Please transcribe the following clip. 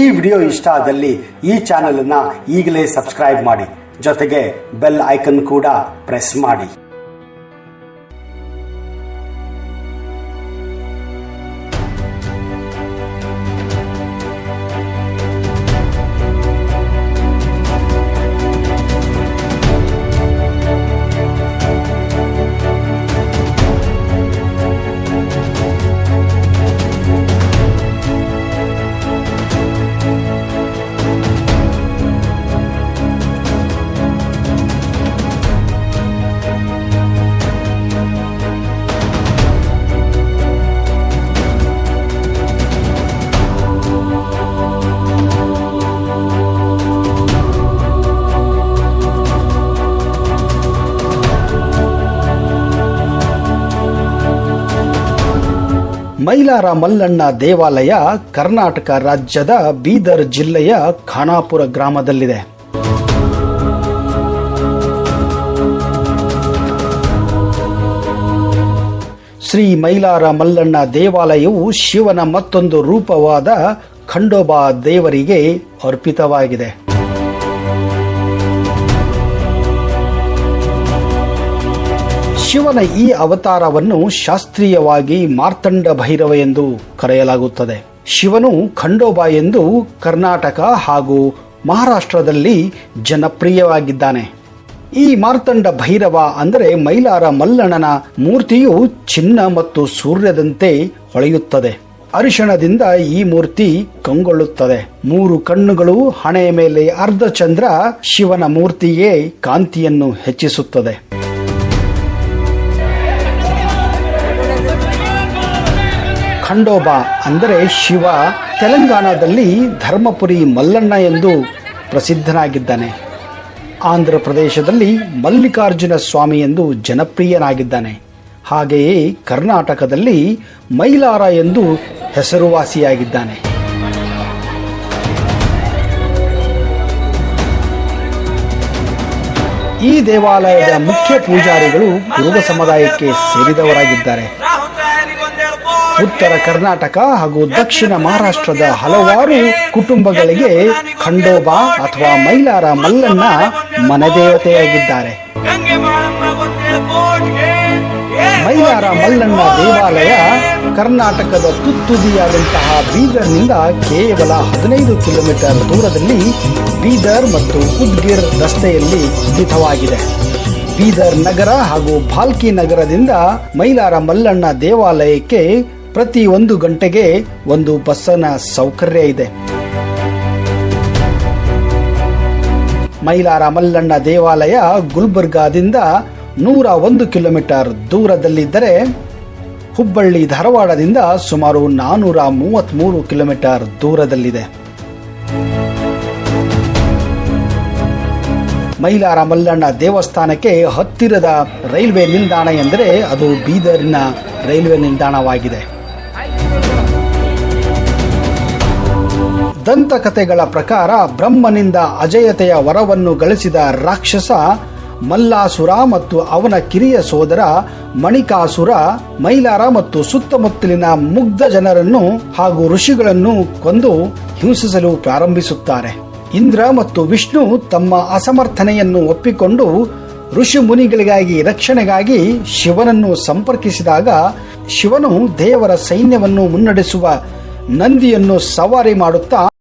ಈ ವಿಡಿಯೋ ಇಷ್ಟ ಆದಲ್ಲಿ ಈ ಚಾನೆಲ್ ಅನ್ನ ಈಗಲೇ ಸಬ್ಸ್ಕ್ರೈಬ್ ಮಾಡಿ. ಜೊತೆಗೆ ಬೆಲ್ ಐಕನ್ ಕೂಡ ಪ್ರೆಸ್ ಮಾಡಿ. ಮೈಲಾರ ಮಲ್ಲಣ್ಣ ದೇವಾಲಯ ಕರ್ನಾಟಕ ರಾಜ್ಯದ ಬೀದರ್ ಜಿಲ್ಲೆಯ ಖಾನಾಪುರ ಗ್ರಾಮದಲ್ಲಿದೆ. ಶ್ರೀ ಮೈಲಾರ ಮಲ್ಲಣ್ಣ ದೇವಾಲಯವು ಶಿವನ ಮತ್ತೊಂದು ರೂಪವಾದ ಖಂಡೋಬಾ ದೇವರಿಗೆ ಅರ್ಪಿತವಾಗಿದೆ. ಶಿವನ ಈ ಅವತಾರವನ್ನು ಶಾಸ್ತ್ರೀಯವಾಗಿ ಮಾರ್ತಂಡ ಭೈರವ ಎಂದು ಕರೆಯಲಾಗುತ್ತದೆ. ಶಿವನು ಖಂಡೋಬ ಎಂದು ಕರ್ನಾಟಕ ಹಾಗೂ ಮಹಾರಾಷ್ಟ್ರದಲ್ಲಿ ಜನಪ್ರಿಯವಾಗಿದ್ದಾನೆ. ಈ ಮಾರ್ತಂಡ ಭೈರವ ಅಂದರೆ ಮೈಲಾರ ಮಲ್ಲಣ್ಣನ ಮೂರ್ತಿಯು ಚಿನ್ನ ಮತ್ತು ಸೂರ್ಯದಂತೆ ಹೊಳೆಯುತ್ತದೆ. ಅರಿಶಣದಿಂದ ಈ ಮೂರ್ತಿ ಕಂಗೊಳ್ಳುತ್ತದೆ. ಮೂರು ಕಣ್ಣುಗಳು, ಹಣೆಯ ಮೇಲೆ ಅರ್ಧ ಚಂದ್ರ ಶಿವನ ಮೂರ್ತಿಯೇ ಕಾಂತಿಯನ್ನು ಹೆಚ್ಚಿಸುತ್ತದೆ. ಖಂಡೋಬಾ ಅಂದರೆ ಶಿವ. ತೆಲಂಗಾಣದಲ್ಲಿ ಧರ್ಮಪುರಿ ಮಲ್ಲಣ್ಣ ಎಂದು ಪ್ರಸಿದ್ಧನಾಗಿದ್ದಾನೆ. ಆಂಧ್ರ ಪ್ರದೇಶದಲ್ಲಿ ಮಲ್ಲಿಕಾರ್ಜುನ ಸ್ವಾಮಿ ಎಂದು ಜನಪ್ರಿಯನಾಗಿದ್ದಾನೆ. ಹಾಗೆಯೇ ಕರ್ನಾಟಕದಲ್ಲಿ ಮೈಲಾರ ಎಂದು ಹೆಸರುವಾಸಿಯಾಗಿದ್ದಾನೆ. ಈ ದೇವಾಲಯದ ಮುಖ್ಯ ಪೂಜಾರಿಗಳು ಗುರುಗ ಸಮುದಾಯಕ್ಕೆ ಸೇರಿದವರಾಗಿದ್ದಾರೆ. ಉತ್ತರ ಕರ್ನಾಟಕ ಹಾಗೂ ದಕ್ಷಿಣ ಮಹಾರಾಷ್ಟ್ರದ ಹಲವಾರು ಕುಟುಂಬಗಳಿಗೆ ಖಂಡೋಬಾ ಅಥವಾ ಮೈಲಾರ ಮಲ್ಲಣ್ಣ ಮನದೇವತೆಯಾಗಿದ್ದಾರೆ. ಮೈಲಾರ ಮಲ್ಲಣ್ಣ ದೇವಾಲಯ ಕರ್ನಾಟಕದ ತುತ್ತುದಿಯಾದಂತಹ ಬೀದರ್ನಿಂದ ಕೇವಲ ಹದಿನೈದು ಕಿಲೋಮೀಟರ್ ದೂರದಲ್ಲಿ ಬೀದರ್ ಮತ್ತು ಉದ್ಗಿರ್ ರಸ್ತೆಯಲ್ಲಿ ಸ್ಥಿತವಾಗಿದೆ. ಬೀದರ್ ನಗರ ಹಾಗೂ ಭಾಲ್ಕಿ ನಗರದಿಂದ ಮೈಲಾರ ಮಲ್ಲಣ್ಣ ದೇವಾಲಯಕ್ಕೆ ಪ್ರತಿ ಒಂದು ಗಂಟೆಗೆ ಒಂದು ಬಸ್ಸನ ಸೌಕರ್ಯ ಇದೆ. ಮೈಲಾರ ಮಲ್ಲಣ್ಣ ದೇವಾಲಯ ಗುಲ್ಬರ್ಗಾದಿಂದ ನೂರ ಒಂದು ಕಿಲೋಮೀಟರ್ ದೂರದಲ್ಲಿದ್ದರೆ ಹುಬ್ಬಳ್ಳಿ ಧಾರವಾಡದಿಂದ ಸುಮಾರು ನಾನೂರ ಮೂವತ್ತ್ಮೂರು ಕಿಲೋಮೀಟರ್ ದೂರದಲ್ಲಿದೆ. ಮೈಲಾರ ಮಲ್ಲಣ್ಣ ದೇವಸ್ಥಾನಕ್ಕೆ ಹತ್ತಿರದ ರೈಲ್ವೆ ನಿಲ್ದಾಣ ಎಂದರೆ ಅದು ಬೀದರಿನ ರೈಲ್ವೆ ನಿಲ್ದಾಣವಾಗಿದೆ. ದಂತಕಥೆಗಳ ಪ್ರಕಾರ ಬ್ರಹ್ಮನಿಂದ ಅಜಯತೆಯ ವರವನ್ನು ಗಳಿಸಿದ ರಾಕ್ಷಸ ಮಲ್ಲಾಸುರ ಮತ್ತು ಅವನ ಕಿರಿಯ ಸೋದರ ಮಣಿಕಾಸುರ, ಮೈಲಾರ ಮತ್ತು ಸುತ್ತಮುತ್ತಲಿನ ಮುಗ್ಧ ಜನರನ್ನು ಹಾಗೂ ಋಷಿಗಳನ್ನು ಕೊಂದು ಹಿಂಸಿಸಲು ಪ್ರಾರಂಭಿಸುತ್ತಾರೆ. ಇಂದ್ರ ಮತ್ತು ವಿಷ್ಣು ತಮ್ಮ ಅಸಮರ್ಥನೆಯನ್ನು ಒಪ್ಪಿಕೊಂಡು ಋಷಿ ಮುನಿಗಳಿಗಾಗಿ ರಕ್ಷಣೆಗಾಗಿ ಶಿವನನ್ನು ಸಂಪರ್ಕಿಸಿದಾಗ ಶಿವನು ದೇವರ ಸೈನ್ಯವನ್ನು ಮುನ್ನಡೆಸುವ ನಂದಿಯನ್ನು ಸವಾರಿ ಮಾಡುತ್ತಾ